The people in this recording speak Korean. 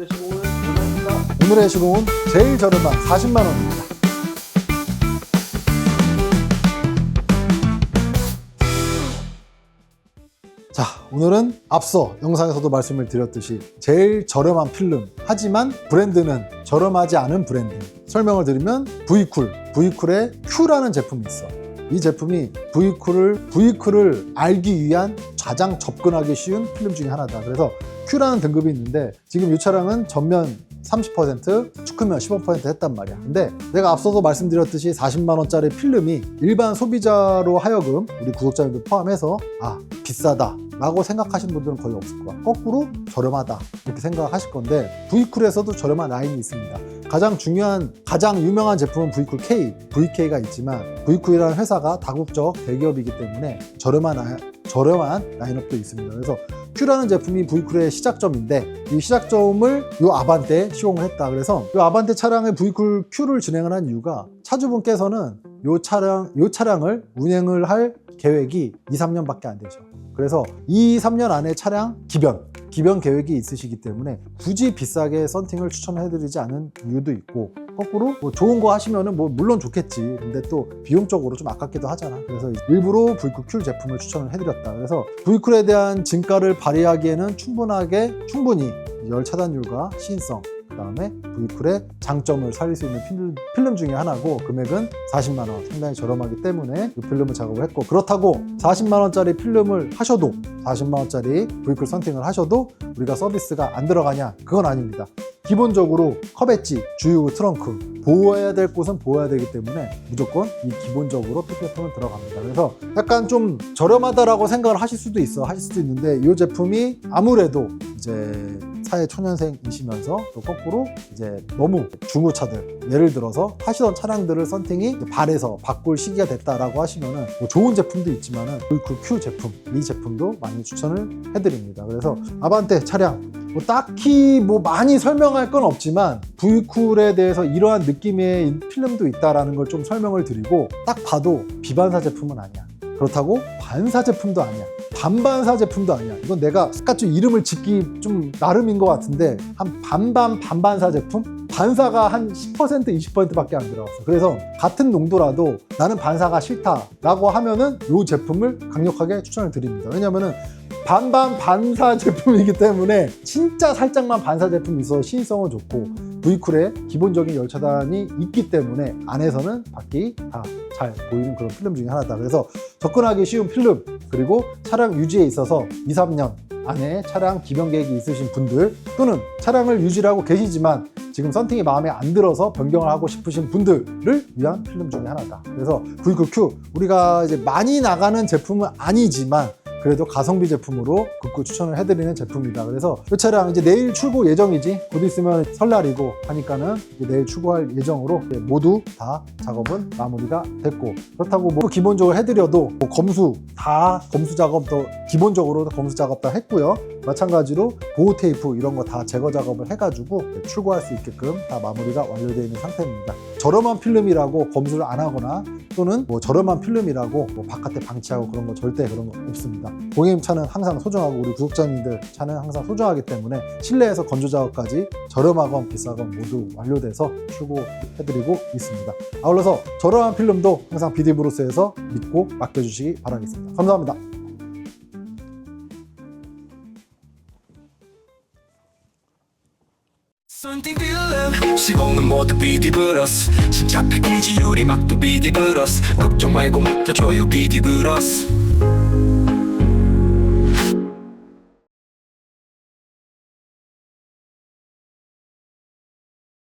오늘의 시공은 얼마입니다. 오늘의 시공은 제일 저렴한 40만 원입니다. 자, 오늘은 앞서 영상에서도 말씀을 드렸듯이 제일 저렴한 필름. 하지만 브랜드는 저렴하지 않은 브랜드. 설명을 드리면 V쿨. V쿨에 Q라는 제품이 있어. 이 제품이 V쿨을 V쿨을 알기 위한 가장 접근하기 쉬운 필름 중에 하나다. 그래서 Q라는 등급이 있는데 지금 이 차량은 전면 30% 축구면 15% 했단 말이야. 근데 내가 앞서도 말씀드렸듯이 40만 원짜리 필름이 일반 소비자로 하여금 우리 구독자님들 포함해서 아 비싸다. 라고 생각하시는 분들은 거의 없을 거야. 거꾸로 저렴하다. 이렇게 생각하실 건데 V쿨에서도 저렴한 라인이 있습니다. 가장 중요한, 가장 유명한 제품은 V쿨 K, VK가 있지만 V쿨이라는 회사가 다국적 대기업이기 때문에 저렴한 라- 저렴한 라인업도 있습니다. 그래서 Q라는 제품이 V쿨의 시작점인데 이 시작점을 이 아반떼에 시공을 했다. 그래서 이 아반떼 차량의 V쿨 Q를 진행을 한 이유가 차주분께서는 이 차량 이 차량을 운행을 할 계획이 2, 3년밖에 안 되죠. 그래서 2, 3년 안에 차량 기변 기변 계획이 있으시기 때문에 굳이 비싸게 썬팅을 추천해드리지 않은 이유도 있고 거꾸로 뭐 좋은 거 하시면은 뭐 물론 좋겠지. 근데 또 비용적으로 좀 아깝기도 하잖아. 그래서 일부러 V쿨 큐 제품을 추천을 해드렸다. 그래서 V쿨에 대한 진가를 발휘하기에는 충분하게 충분히 열 차단율과 시인성 그 다음에 V쿨의 장점을 살릴 수 있는 필름, 필름 중에 하나고 금액은 40만 원 상당히 저렴하기 때문에 이 필름을 작업을 했고 그렇다고 40만 원짜리 필름을 하셔도 40만 원짜리 V쿨 선팅을 하셔도 우리가 서비스가 안 들어가냐? 그건 아닙니다 기본적으로 컵엣지, 주유, 트렁크 보호해야 될 곳은 보호해야 되기 때문에 무조건 이 기본적으로 PPF는 들어갑니다. 그래서 약간 좀 저렴하다라고 생각을 하실 수도 있어 하실 수도 있는데 이 제품이 아무래도 이제 사회 초년생이시면서 또 거꾸로 이제 너무 중고차들 예를 들어서 하시던 차량들을 이제 발에서 바꿀 시기가 됐다라고 하시면은 뭐 좋은 제품도 있지만은 그 Q 제품 이 제품도 많이 추천을 해드립니다. 그래서 아반떼 차량 뭐 딱히 뭐 많이 설명할 건 없지만 V쿨에 대해서 이러한 느낌의 필름도 있다라는 걸 좀 설명을 드리고 딱 봐도 비반사 제품은 아니야. 그렇다고 반사 제품도 아니야. 반반사 제품도 아니야. 이건 내가 좀 이름을 짓기 좀 나름인 것 같은데 한 반반 반반사 제품? 반사가 한 10% 20%밖에 안 들어갔어. 그래서 같은 농도라도 나는 반사가 싫다라고 하면은 이 제품을 강력하게 추천을 드립니다. 왜냐면은 반반 반사 제품이기 때문에 진짜 살짝만 반사 제품이 있어 시인성은 좋고 V쿨에 기본적인 열 차단이 있기 때문에 안에서는 밖이 다 잘 보이는 그런 필름 중에 하나다. 그래서 접근하기 쉬운 필름 그리고 차량 유지에 있어서 2, 3년 안에 차량 기변 계획이 있으신 분들 또는 차량을 유지하고 계시지만 지금 썬팅이 마음에 안 들어서 변경을 하고 싶으신 분들을 위한 필름 중에 하나다. 그래서 V9 Q 우리가 이제 많이 나가는 제품은 아니지만 그래도 가성비 제품으로 극구 추천을 해드리는 제품이다. 그래서 이 차량 이제 내일 출고 예정이지. 곧 있으면 설날이고 하니까는 내일 출고할 예정으로 모두 다 작업은 마무리가 됐고 그렇다고 뭐 기본적으로 해드려도 뭐 검수 다 검수 작업도 기본적으로 검수 작업 다 했고요. 마찬가지로 보호 테이프 이런 거 다 제거 작업을 해가지고 출고할 수 있게끔 다 마무리가 완료되어 있는 상태입니다. 저렴한 필름이라고 검수를 안 하거나 또는 뭐 저렴한 필름이라고 뭐 바깥에 방치하고 그런 거 절대 그런 거 없습니다. 고객님 차는 항상 소중하고 우리 구독자님들 차는 항상 소중하기 때문에 실내에서 건조 작업까지 저렴하건 비싸건 모두 완료돼서 출고해드리고 있습니다. 아울러서 저렴한 필름도 항상 비디브루스에서 믿고 맡겨주시기 바라겠습니다. 감사합니다. 썬팅 필름 시공은 모두 비디브러스. 신차 패키지 유리 막도 비디브러스. 걱정 말고 맡겨줘요 비디브러스